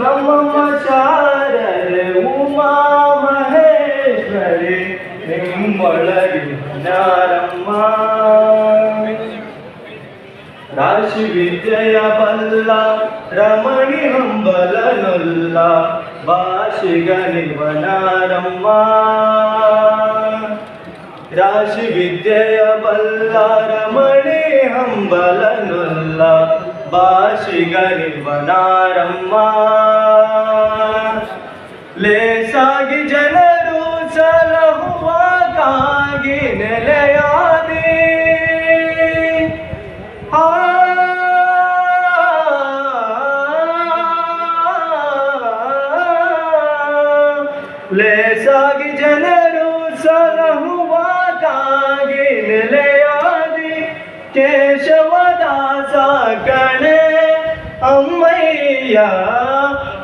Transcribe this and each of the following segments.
ನಮ್ಮಮ್ಮ ಶಾರದೆ ಉಮಾ ಮಹೇಶ್ವರಿ, ನಿಮ್ಮೊಳಗೆ ಯಾರಮ್ಮ ರಾಶಿ ವಿದ್ಯೆಯ ಬಲ್ಲ, ರಮಣಿ ಹಂಬಲನೊಲ್ಲ ಭಾಷಿಗನಿವನಾರಮ್ಮ ರಾಶಿ ವಿದ್ಯೆಯ ಬಲ್ಲ, ರಮಣಿ ಭಾಷಿಗನಿವನಾರಮ್ಮ ಲೇಸಾಗಿ ಜನರು ಸಲಹುವಾಗಾಗಿ ನೆಲೆಯಾದಿ ಆ ಲೇಸಾಗಿ ಜನರು ಸಲಹುವಾಗಾಗಿ ನೆಲೆಯಾದಿ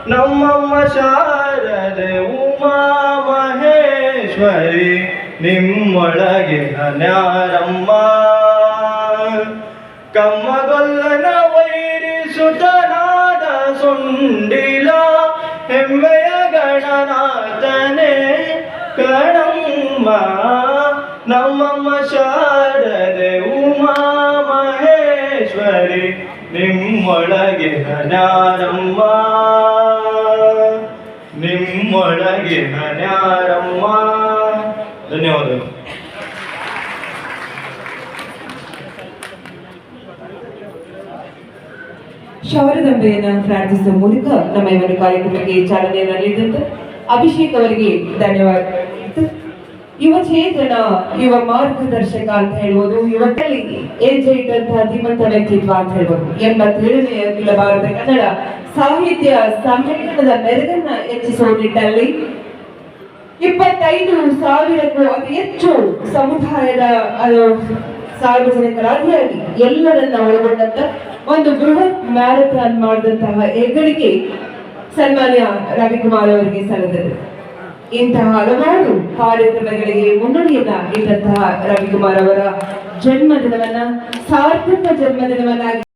ನಮ್ಮಮ್ಮ ಶಾರದೆ ಉಮಾ ಮಹೇಶ್ವರಿ ನಿಮ್ಮೊಳಗೆ ಹನ್ಯಾರಮ್ಮ ಕಮ್ಮಗೊಲ್ಲನ ವೈರಿಸುತನಾದ ಸುಂಡಿಲ, ಹೆಮ್ಮೆಯ ಗಣನಾಥನೆ ಕಣಮ್ಮ. ನಮ್ಮಮ್ಮ ಶಾರದೆ ಉಮಾ ಮಹೇಶ್ವರಿ ನಿಮ್ಮೊಳಗೆ ಹನ್ಯಾರಮ್ಮ ನಿಮ್ಮೊಳಗೆ ಹನ್ಯಾರಮ್ಮ ಧನ್ಯವಾದಗಳು. ಶೌರ್ಯದಂಬೆಯನ್ನು ಪ್ರಾರ್ಥಿಸುವ ಮೂಲಕ ನಮ್ಮ ಈ ಒಂದು ಕಾರ್ಯಕ್ರಮಕ್ಕೆ ಚಾಲನೆ ನೀಡಿದಂತೆ ಅಭಿಷೇಕ್ ಅವರಿಗೆ ಧನ್ಯವಾದ. ಯುವ ಚೇತನ, ಯುವ ಮಾರ್ಗದರ್ಶಕ ಅಂತ ಹೇಳ್ಬೋದು ಯುವಕರಲ್ಲಿ ಏಜ್ ಇದ್ದಂತಹ ಧೀಮಂತ ವ್ಯಕ್ತಿತ್ವ ಅಂತ ಹೇಳ್ಬೋದು. ಎಂಬತ್ತೇಳನೇ ಅಖಿಲ ಭಾರತ ಕನ್ನಡ ಸಾಹಿತ್ಯ ಸಮ್ಮೇಳನದ ಮೆರುಗನ್ನ ಹೆಚ್ಚಿಸುವ ನಿಟ್ಟಲ್ಲಿ ಇಪ್ಪತ್ತೈದು ಸಾವಿರಕ್ಕೂ ಅತಿ ಹೆಚ್ಚು ಸಮುದಾಯದ ಸಾರ್ವಜನಿಕರಾಗಿ ಎಲ್ಲರನ್ನ ಒಳಗೊಂಡಂತ ಒಂದು ಬೃಹತ್ ಮ್ಯಾರಥಾನ್ ಮಾಡಿದಂತಹ ಹೆಗ್ಗಳಿಕೆ ಸನ್ಮಾನ್ಯ ರವಿಕುಮಾರ್ ಅವರಿಗೆ ಸಲ್ಲುತ್ತದೆ ಇಂತಹ ಹಲವಾರು ಕಾರ್ಯಕ್ರಮಗಳಿಗೆ ಮುನ್ನಡೆಯನ್ನ ಇದ್ದಂತಹ ರವಿಕುಮಾರ್ ಅವರ ಜನ್ಮದಿನವನ್ನ ಸಾರ್ಥಕ ಜನ್ಮದಿನವನ್ನಾಗಿ